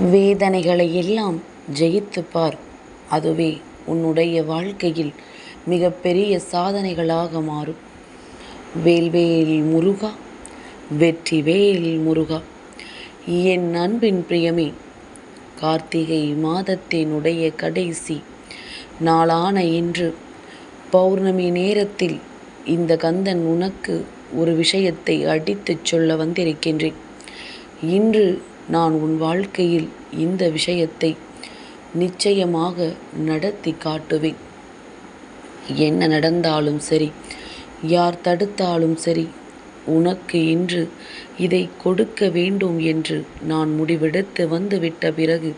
வேதனைகளை எல்லாம் ஜெயித்துப் பார். அதுவே உன்னுடைய வாழ்க்கையில் மிகப்பெரிய சாதனைகளாக மாறும். வேல்வேல் முருகா வெற்றி வேல் முருகா என் அன்பின் பிரியமே கார்த்திகை மாதத்தினுடைய கடைசி நாளான இன்று பௌர்ணமி நேரத்தில் இந்த கந்தன் உனக்கு ஒரு விஷயத்தை அடித்துச் சொல்ல வந்திருக்கின்றேன். இன்று நான் உன் வாழ்க்கையில் இந்த விஷயத்தை நிச்சயமாக நடத்தி காட்டுவேன். என்ன நடந்தாலும் சரி யார் தடுத்தாலும் சரி உனக்கு இன்று இதை கொடுக்க வேண்டும் என்று நான் முடிவெடுத்து வந்துவிட்ட பிறகு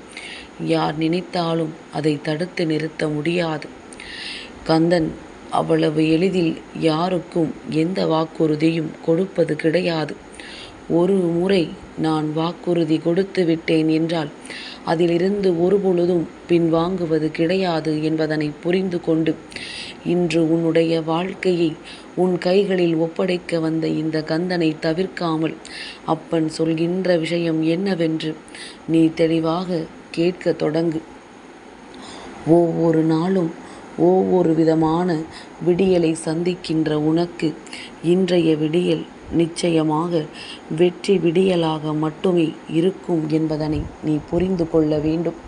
யார் நினைத்தாலும் அதை தடுத்து நிறுத்த முடியாது. கந்தன் அவ்வளவு எளிதில் யாருக்கும் எந்த வாக்குறுதியும் கொடுப்பது கிடையாது. ஒரு முறை நான் வாக்குறுதி கொடுத்து விட்டேன் என்றால் அதிலிருந்து ஒருபொழுதும் பின்வாங்குவது கிடையாது என்பதனை புரிந்து கொண்டு இன்று உன்னுடைய வாழ்க்கையை உன் கைகளில் ஒப்படைக்க வந்த இந்த கந்தனை தவிர்க்காமல் அப்பன் சொல்கின்ற விஷயம் என்னவென்று நீ தெளிவாக கேட்க தொடங்கு. ஒவ்வொரு நாளும் ஒவ்வொரு விதமான விடியலை சந்திக்கின்ற உனக்கு இன்றைய விடியல் நிச்சயமாக வெற்றி விடியலாக மட்டுமே இருக்கும் என்பதனை நீ புரிந்து கொள்ள வேண்டும்.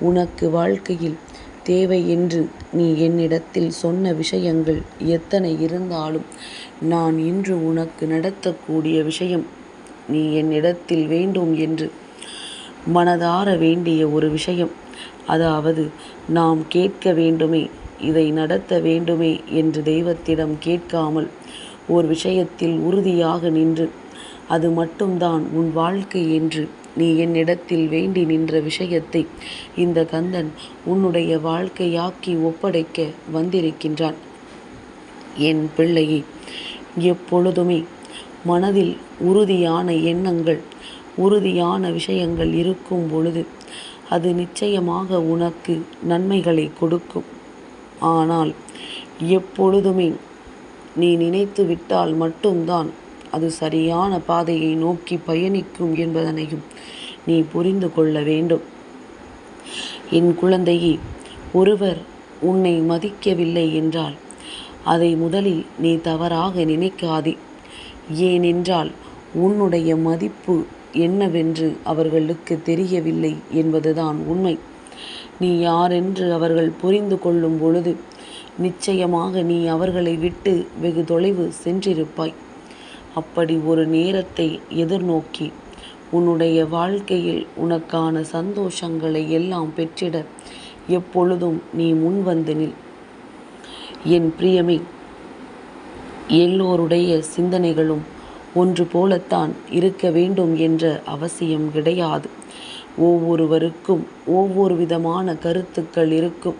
உனக்கு வாழ்க்கையில் தேவை என்று நீ என்னிடத்தில் சொன்ன விஷயங்கள் எத்தனை இருந்தாலும் நான் இன்று உனக்கு நடத்தக்கூடிய விஷயம் நீ என்னிடத்தில் வேண்டும் என்று மனதார வேண்டிய ஒரு விஷயம். அதாவது நாம் கேட்க வேண்டுமே இதை நடத்த வேண்டுமே என்று தெய்வத்திடம் கேட்காமல் ஓர் விஷயத்தில் உறுதியாக நின்று அது மட்டும்தான் உன் வாழ்க்கை என்று நீ என்னிடத்தில் வேண்டி நின்ற விஷயத்தை இந்த கந்தன் உன்னுடைய வாழ்க்கையாக்கி ஒப்படைக்க வந்திருக்கின்றான். என் பிள்ளையை எப்பொழுதுமே மனதில் உறுதியான எண்ணங்கள் உறுதியான விஷயங்கள் இருக்கும் பொழுது அது நிச்சயமாக உனக்கு நன்மைகளை கொடுக்கும். ஆனால் எப்பொழுதுமே நீ நினைத்து விட்டால் மட்டும்தான் அது சரியான பாதையை நோக்கி பயணிக்கும் என்பதனையும் நீ புரிந்து கொள்ள வேண்டும். என் குழந்தையே ஒருவர் உன்னை மதிக்கவில்லை என்றால் அதை முதலில் நீ தவறாக நினைக்காதே. ஏனென்றால் உன்னுடைய மதிப்பு என்னவென்று அவர்களுக்கு தெரியவில்லை என்பதுதான் உண்மை. நீ யாரென்று அவர்கள் புரிந்து கொள்ளும் பொழுது நிச்சயமாக நீ அவர்களை விட்டு வெகு தொலைவு சென்றிருப்பாய். அப்படி ஒரு நேரத்தை எதிர்நோக்கி உன்னுடைய வாழ்க்கையில் உனக்கான சந்தோஷங்களை எல்லாம் பெற்றிட எப்பொழுதும் நீ முன்வந்து நில். என் பிரியமே எல்லோருடைய சிந்தனைகளும் ஒன்று போலத்தான் இருக்க வேண்டும் என்ற அவசியம் கிடையாது. ஒவ்வொருவருக்கும் ஒவ்வொரு விதமான கருத்துக்கள் இருக்கும்.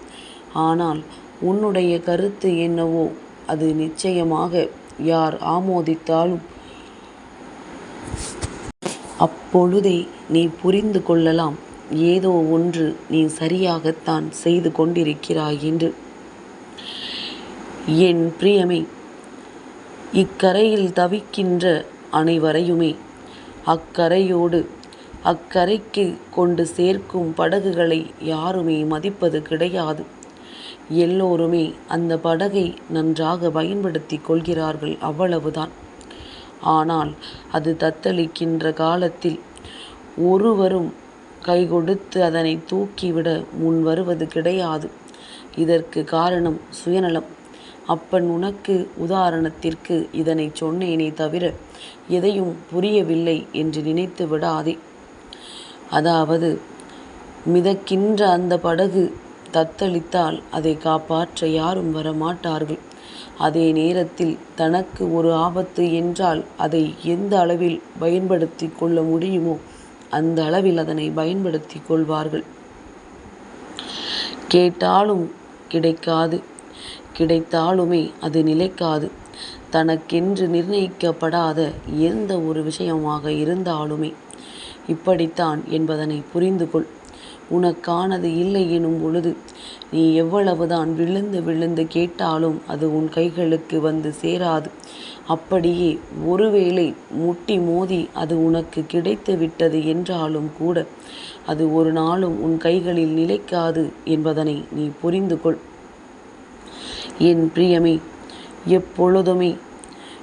ஆனால் உன்னுடைய கருத்து என்னவோ அது நிச்சயமாக யார் ஆமோதித்தாலும். அப்பொழுதே நீ புரிந்து கொள்ளலாம். ஏதோ ஒன்று நீ சரியாகத்தான் செய்து கொண்டிருக்கிறாய் என்று. என் பிரியமே இக்கரையில் தவிக்கின்ற அனைவரையுமே அக்கரையோடு அக்கரைக்கு கொண்டு சேர்க்கும் படகுகளை யாருமே மதிப்பது கிடையாது. எல்லோருமே அந்த படகை நன்றாக பயன்படுத்தி கொள்கிறார்கள் அவ்வளவுதான். ஆனால் அது தத்தளிக்கின்ற காலத்தில் ஒருவரும் கை கொடுத்து அதனை தூக்கிவிட முன் வருவது கிடையாது. இதற்கு காரணம் சுயநலம். அப்பன் உனக்கு உதாரணத்திற்கு இதனை சொன்னேனே தவிர எதையும் புரியவில்லை என்று நினைத்து விடாதே. அதாவது மிதக்கின்ற அந்த படகு தத்தளித்தால் அதை காப்பாற்ற யாரும் வரமாட்டார்கள். அதே நேரத்தில் தனக்கு ஒரு ஆபத்து என்றால் அதை எந்த அளவில் பயன்படுத்தி கொள்ள முடியுமோ அந்த அளவில் அதனை பயன்படுத்தி கொள்வார்கள். கேட்டாலும் கிடைக்காது. கிடைத்தாலுமே அது நிலைக்காது. தனக்கென்று நிர்ணயிக்கப்படாத எந்த ஒரு விஷயமாக இருந்தாலுமே இப்படித்தான் என்பதனை புரிந்து கொள் உனக்கானது இல்லை எனும் பொழுது நீ எவ்வளவுதான் விழுந்து விழுந்து கேட்டாலும் அது உன் கைகளுக்கு வந்து சேராது. அப்படியே ஒருவேளை முட்டி மோதி அது உனக்கு கிடைத்து விட்டது என்றாலும் கூட அது ஒரு நாளும் உன் கைகளில் நிலைக்காது என்பதனை நீ புரிந்து கொள். என் பிரியமே எப்பொழுதுமே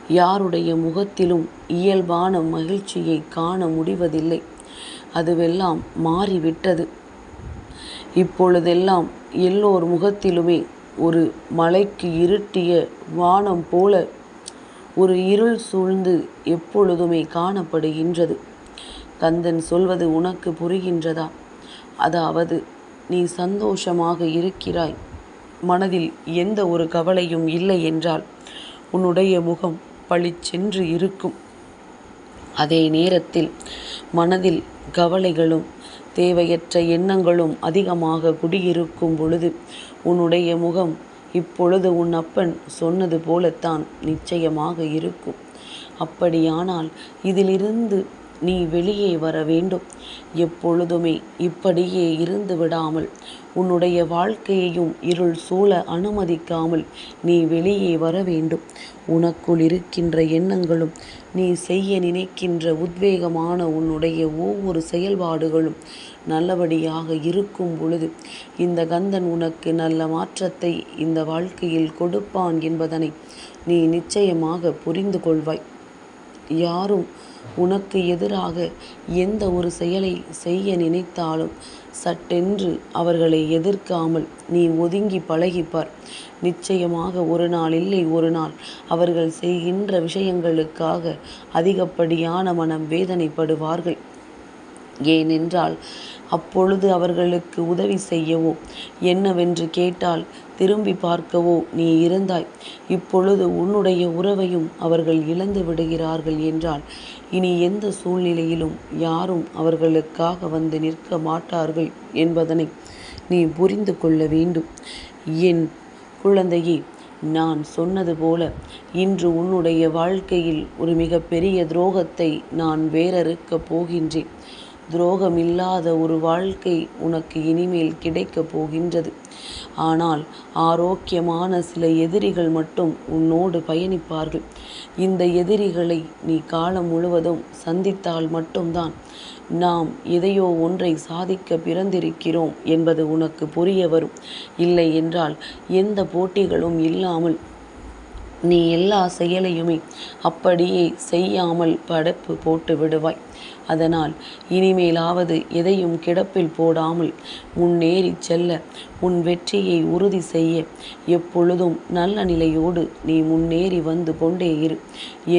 யாருடைய முகத்திலும் இயல்பான மகிழ்ச்சியை காண முடிவதில்லை. அதுவெல்லாம் மாறிவிட்டது. இப்பொழுதெல்லாம் எல்லோர் முகத்திலுமே ஒரு மலைக்கு இருட்டிய வானம் போல ஒரு இருள் சூழ்ந்து எப்பொழுதுமே காணப்படுகின்றது. கந்தன் சொல்வது உனக்கு புரிகின்றதா? அதாவது நீ சந்தோஷமாக இருக்கிறாய். மனதில் எந்த ஒரு கவலையும் இல்லை என்றால் உன்னுடைய முகம் பளிச்சென்று இருக்கும். அதே நேரத்தில் மனதில் கவலைகளும் தேவையற்ற எண்ணங்களும் அதிகமாக குடியிருக்கும் பொழுது உன்னுடைய முகம் இப்பொழுது உன் அப்பன் சொன்னது போலத்தான் நிச்சயமாக இருக்கும். அப்படியானால் இதிலிருந்து நீ வெளியே வர வேண்டும். எப்பொழுதுமே இப்படியே இருந்து விடாமல் உன்னுடைய வாழ்க்கையையும் இருள் சூழ அனுமதிக்காமல் நீ வெளியே வர வேண்டும். உனக்குள் இருக்கின்ற எண்ணங்களும் நீ செய்ய நினைக்கின்ற உத்வேகமான உன்னுடைய ஒவ்வொரு செயல்பாடுகளும் நல்லபடியாக இருக்கும் பொழுது இந்த கந்தன் உனக்கு நல்ல மாற்றத்தை இந்த வாழ்க்கையில் கொடுப்பான் என்பதனை நீ நிச்சயமாக புரிந்து கொள்வாய். யாரும் உனக்கு எதிராக எந்த ஒரு செயலை செய்ய நினைத்தாலும் சட்டென்று அவர்களை எதிர்க்காமல் நீ ஒதுங்கி பழகிப்பார். நிச்சயமாக ஒரு நாள் இல்லை ஒரு நாள். அவர்கள் செய்கின்ற விஷயங்களுக்காக அதிகப்படியான மனம் வேதனைப்படுவார்கள். ஏனென்றால் அப்பொழுது அவர்களுக்கு உதவி செய்யவோ என்னவென்று கேட்டால் திரும்பி பார்க்கவோ நீ இருந்தாய். இப்பொழுது உன்னுடைய உறவையும் அவர்கள் இழந்து விடுகிறார்கள் என்றால் இனி எந்த சூழ்நிலையிலும் யாரும் அவர்களுக்காக வந்து நிற்க மாட்டார்கள் என்பதனை நீ புரிந்து கொள்ள வேண்டும். என் குழந்தையே நான் சொன்னது போல இன்று உன்னுடைய வாழ்க்கையில் ஒரு மிகப்பெரிய துரோகத்தை நான் வேறறுக்கப் போகின்றேன். துரோகமில்லாத ஒரு வாழ்க்கை உனக்கு இனிமேல் கிடைக்கப் போகின்றது. ஆனால் ஆரோக்கியமான சில எதிரிகள் மட்டும் உன்னோடு பயணிப்பார்கள். இந்த எதிரிகளை நீ காலம் முழுவதும் சந்தித்தால் மட்டும்தான் நாம் எதையோ ஒன்றை சாதிக்க பிறந்திருக்கிறோம் என்பது உனக்கு புரிய வரும். இல்லை என்றால் எந்த போட்டிகளும் இல்லாமல் நீ எல்லா செயலையுமே அப்படியே செய்யாமல் படைப்பு போட்டு விடுவாய். அதனால் இனிமேலாவது எதையும் கிடப்பில் போடாமல் முன்னேறி செல்ல உன் வெற்றியை உறுதி செய்ய. எப்பொழுதும் நல்ல நிலையோடு நீ முன்னேறி வந்து கொண்டே இரு.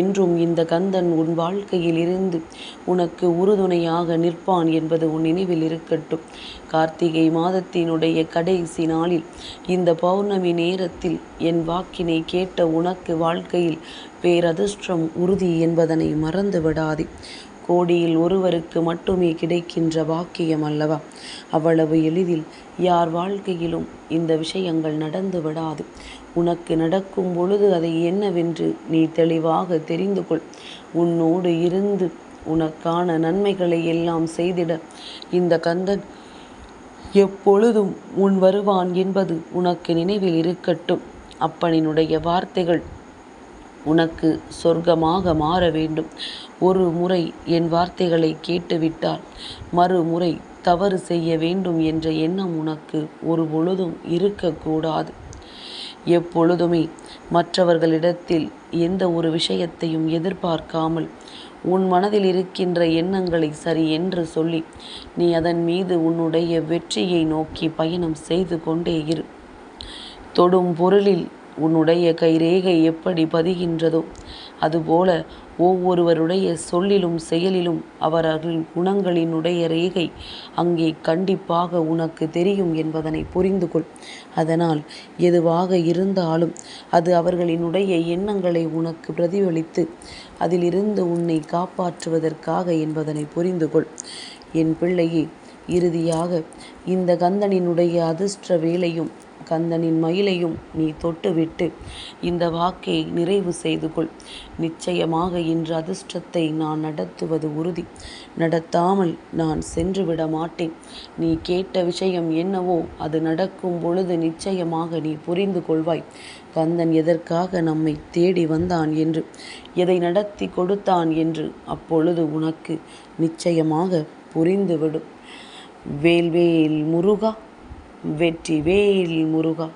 என்றும் இந்த கந்தன் உன் வாழ்க்கையில் இருந்து உனக்கு உறுதுணையாக நிற்பான் என்பது உன் நினைவில் இருக்கட்டும். கார்த்திகை மாதத்தினுடைய கடைசி நாளில் இந்த பௌர்ணமி நேரத்தில் என் வாக்கினை கேட்ட உனக்கு வாழ்க்கையில் பேரதிர்ஷ்டம் உறுதி என்பதனை மறந்து விடாதே கோடியில் ஒருவருக்கு மட்டுமே கிடைக்கின்ற பாக்கியம் அல்லவா? அவ்வளவு எளிதில் யார் வாழ்க்கையிலும் இந்த விஷயங்கள் நடந்து விடாது. உனக்கு நடக்கும் பொழுது அதை என்னவென்று நீ தெளிவாக தெரிந்து கொள். உன்னோடு இருந்து உனக்கான நன்மைகளை எல்லாம் செய்திட. இந்த கந்தன் எப்பொழுதும் உன் வருவான் என்பது உனக்கு நினைவில் இருக்கட்டும். அப்பனினுடைய வார்த்தைகள் உனக்கு சொர்க்கமாக மாற வேண்டும். ஒரு முறை என் வார்த்தைகளை கேட்டுவிட்டால் மறுமுறை தவறு செய்ய வேண்டும் என்ற எண்ணம் உனக்கு ஒரு பொழுதும் இருக்கக்கூடாது. எப்பொழுதுமே மற்றவர்களிடத்தில் எந்த ஒரு விஷயத்தையும் எதிர்பார்க்காமல் உன் மனதில் இருக்கின்ற எண்ணங்களை சரி என்று சொல்லி நீ அதன் மீது உன்னுடைய வெற்றியை நோக்கி பயணம் செய்து கொண்டே இரு. தொடும் பொருளில் உன்னுடைய கைரேகை எப்படி பதிகின்றதோ அதுபோல ஒவ்வொருவருடைய சொல்லிலும் செயலிலும் அவர்கள் குணங்களினுடைய ரேகை அங்கே கண்டிப்பாக உனக்கு தெரியும் என்பதனை புரிந்து கொள். அதனால் எதுவாக இருந்தாலும் அது அவர்களினுடைய எண்ணங்களை உனக்கு பிரதிபலித்து அதிலிருந்து உன்னை காப்பாற்றுவதற்காக என்பதனை புரிந்து கொள். என் பிள்ளையே இறுதியாக இந்த கந்தனினுடைய அதிர்ஷ்ட வேலையும் கந்தனின் மயிலையும் நீ தொட்டுவிட்டு இந்த வாக்கை நிறைவு செய்து கொள். நிச்சயமாக இன்று அதிர்ஷ்டத்தை நான் நடத்துவது உறுதி. நடத்தாமல் நான் சென்று விட மாட்டேன். நீ கேட்ட விஷயம் என்னவோ அது நடக்கும் பொழுது நிச்சயமாக நீ புரிந்து கொள்வாய். கந்தன் எதற்காக நம்மை தேடி வந்தான் என்று எதை நடத்தி கொடுத்தான் என்று அப்பொழுது உனக்கு நிச்சயமாக புரிந்துவிடும். வேல்வேல் முருகா. வெற்றிவேல் முருகா.